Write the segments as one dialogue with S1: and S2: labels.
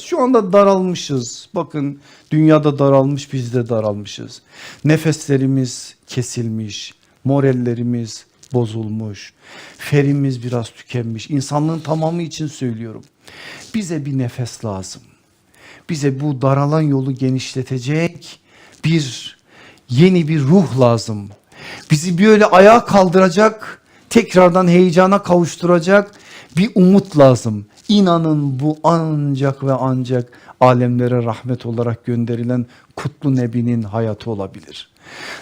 S1: Şu anda daralmışız. Bakın dünyada daralmış biz de daralmışız. Nefeslerimiz kesilmiş. Morallerimiz bozulmuş. Ferimiz biraz tükenmiş. İnsanlığın tamamı için söylüyorum. Bize bir nefes lazım. Bize bu daralan yolu genişletecek bir yeni bir ruh lazım. Bizi böyle ayağa kaldıracak, tekrardan heyecana kavuşturacak bir umut lazım. İnanın bu ancak ve ancak alemlere rahmet olarak gönderilen kutlu nebinin hayatı olabilir.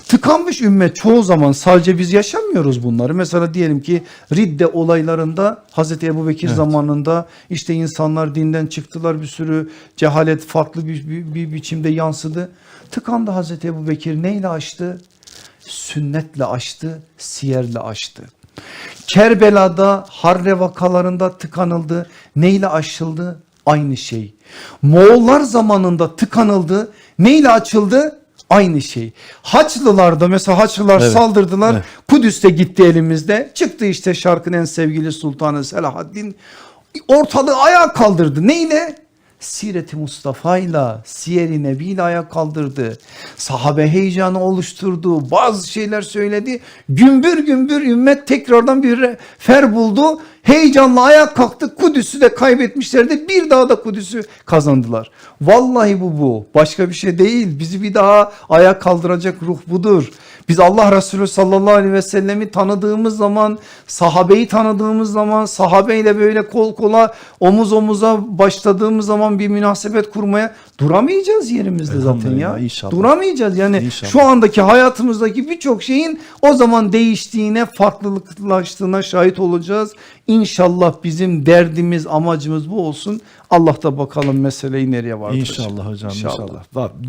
S1: Tıkanmış ümmet çoğu zaman sadece biz yaşamıyoruz bunları. Mesela diyelim ki Ridde olaylarında Hazreti Ebu Bekir zamanında işte insanlar dinden çıktılar bir sürü cehalet farklı bir, bir, bir biçimde yansıdı. Tıkandı Hazreti Ebu Bekir neyle açtı? Sünnetle açtı, siyerle açtı. Kerbela'da Harre vakalarında tıkanıldı. Neyle aşıldı? Aynı şey. Moğollar zamanında tıkanıldı. Neyle açıldı? Aynı şey. Haçlılarda mesela Haçlılar
S2: Evet,
S1: saldırdılar.
S2: evet.
S1: Kudüs'te gitti elimizde. Çıktı işte şarkın en sevgili sultanı Selahaddin. Ortalığı ayağa kaldırdı. Neyle? Siret-i Mustafa'yla, Siyer-i Nebi'yle ayağa kaldırdı. Sahabe heyecanı oluşturdu. Bazı şeyler söyledi. Gümbür gümbür ümmet tekrardan bir fer buldu. Heyecanla ayağa kalktı. Kudüs'ü de kaybetmişlerdi. Bir daha da Kudüs'ü kazandılar. Vallahi bu bu. Başka bir şey değil. Bizi bir daha ayağa kaldıracak ruh budur. Biz Allah Resulü sallallahu aleyhi ve sellemi tanıdığımız zaman, sahabeyi tanıdığımız zaman, sahabeyle böyle kol kola, omuz omuza başladığımız zaman bir münasebet kurmaya duramayacağız yerimizde zaten ya.
S2: İnşallah.
S1: Duramayacağız yani
S2: İnşallah.
S1: şu andaki hayatımızdaki birçok şeyin o zaman değiştiğine, farklılaştığına şahit olacağız. İnşallah bizim derdimiz, amacımız bu olsun. Allah da bakalım meseleyi nereye vardıracak.
S2: İnşallah hocam
S1: İnşallah.
S2: inşallah.